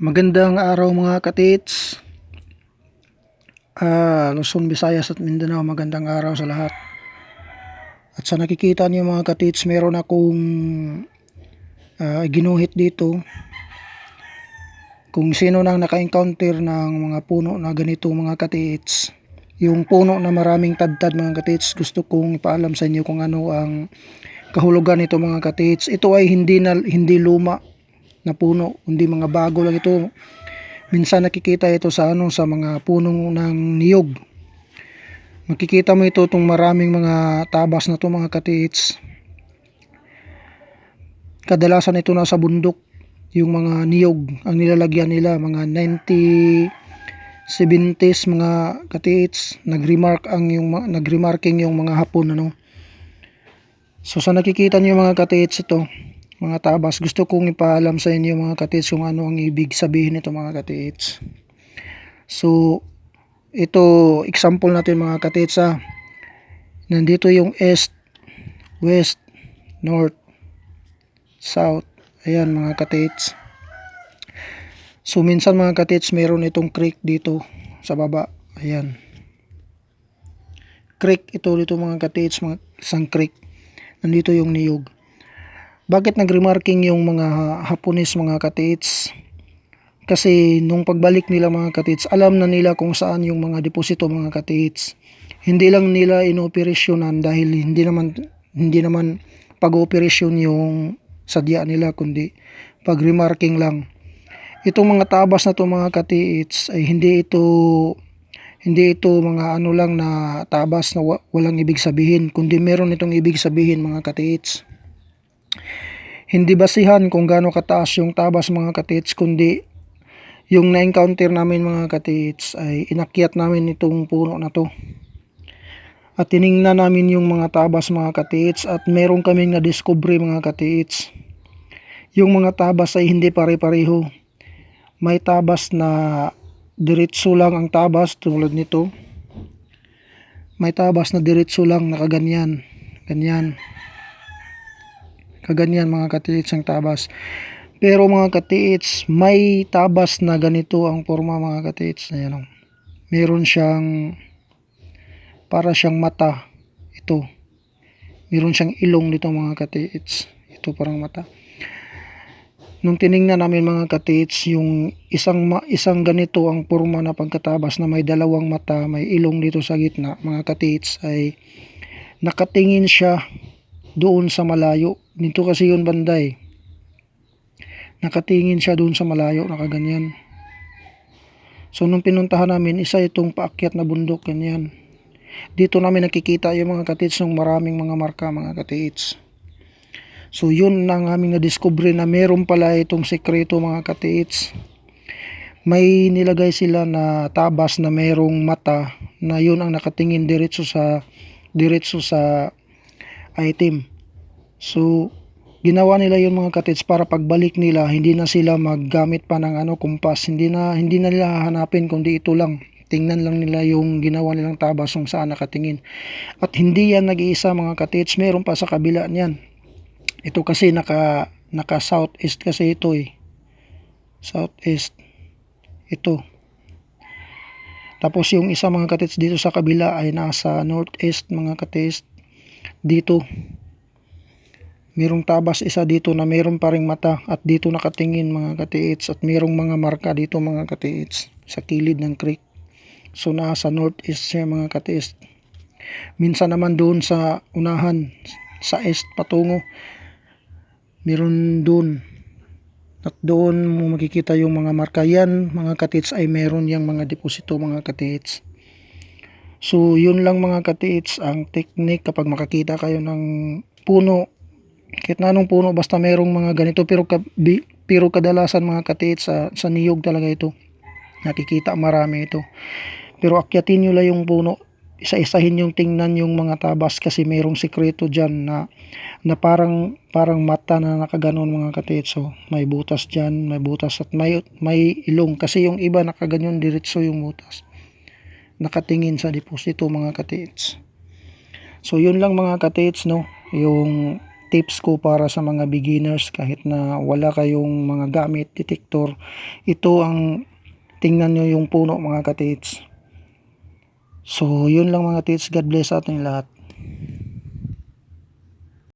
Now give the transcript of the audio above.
Magandang araw mga katits. Ah, Luzon, Visayas at Mindanao, magandang araw sa lahat. At sa nakikita niyo mga katits, meron akong ah, ginuhit dito. Kung sino nang naka-encounter ng mga puno na ganito mga katits, yung puno na maraming tadtad mga katits, gusto kong ipaalam sa inyo kung ano ang kahulugan nito mga katits. Ito ay hindi na hindi luma na puno, hindi mga bago lang ito. Minsan nakikita ito sa ano sa mga punong ng niyog. Makikita mo ito itong maraming mga tabas na to mga katits. Kadalasan ito nasa bundok yung mga niyog ang nilalagyan nila mga 90 70s mga katits nagremark ang yung ma- nagremarking yung mga hapon ano so sa nakikita niyo mga katits ito mga tabas gusto kong ipaalam sa inyo mga katits kung ano ang ibig sabihin nito mga katits. So ito example natin mga katits ha nandito yung east west north south. Ayan mga katits. So minsan mga katits meron itong creek dito sa baba. Ayan. Creek ito dito mga katits mga isang creek. Nandito yung niyog bakit nagremarking yung mga Hapones mga katits? Kasi nung pagbalik nila mga katits, alam na nila kung saan yung mga deposito mga katits. Hindi lang nila inoperasyonan dahil hindi naman hindi naman pag-operasyon yung sadya nila kundi pag-remarking lang. Itong mga tabas na to mga katits ay hindi ito hindi ito mga ano lang na tabas na wa- walang ibig sabihin kundi meron itong ibig sabihin mga katits hindi basihan kung gaano kataas yung tabas mga katits kundi yung na-encounter namin mga katits ay inakyat namin itong puno na to. At tiningnan namin yung mga tabas mga katits at meron kaming na-discovery mga katits. Yung mga tabas ay hindi pare-pareho. May tabas na diretso lang ang tabas tulad nito. May tabas na diretso lang nakaganyan. Ganyan kaganyan mga katiits ang tabas. Pero mga katiits, may tabas na ganito ang forma mga katiits. Ayan, oh. Meron siyang para siyang mata. Ito. Meron siyang ilong dito mga katiits. Ito parang mata. Nung tiningnan namin mga katiits, yung isang isang ganito ang forma na pagkatabas na may dalawang mata, may ilong dito sa gitna, mga katiits ay nakatingin siya doon sa malayo. Dito kasi yun banday. Nakatingin siya doon sa malayo, nakaganyan. So nung pinuntahan namin, isa itong paakyat na bundok, ganyan. Dito namin nakikita yung mga katits ng maraming mga marka, mga katits. So yun na ang aming na-discover na meron pala itong sekreto mga katits. May nilagay sila na tabas na merong mata na yun ang nakatingin diretso sa diretso sa item. So, ginawa nila yung mga katits para pagbalik nila, hindi na sila maggamit pa ng ano, kumpas. Hindi na, hindi na nila hahanapin kundi ito lang. Tingnan lang nila yung ginawa nilang tabas kung saan nakatingin. At hindi yan nag-iisa mga katits, meron pa sa kabila niyan. Ito kasi naka, naka southeast kasi ito eh. Southeast. Ito. Tapos yung isa mga katits dito sa kabila ay nasa northeast mga katits. Dito Merong tabas isa dito na meron pa ring mata at dito nakatingin mga katiits at merong mga marka dito mga katiits sa kilid ng creek. So nasa northeast siya mga katiits. Minsan naman doon sa unahan sa east patungo meron doon at doon mo makikita yung mga marka yan mga katiits ay meron yung mga deposito mga katiits. So yun lang mga katiits ang technique kapag makakita kayo ng puno. Kahit na anong puno basta merong mga ganito pero ka, bi, pero kadalasan mga katiit sa sa niyog talaga ito. Nakikita marami ito. Pero akyatin nyo lang yung puno. Isa-isahin yung tingnan yung mga tabas kasi merong sikreto dyan na na parang parang mata na nakaganon mga katiit so may butas dyan may butas at may may ilong. Kasi yung iba nakaganyon diretso yung butas nakatingin sa deposito mga katiits so yun lang mga katiits no yung tips ko para sa mga beginners kahit na wala kayong mga gamit, detector. Ito ang tingnan nyo yung puno mga katits. So, yun lang mga tits. God bless sa ating lahat.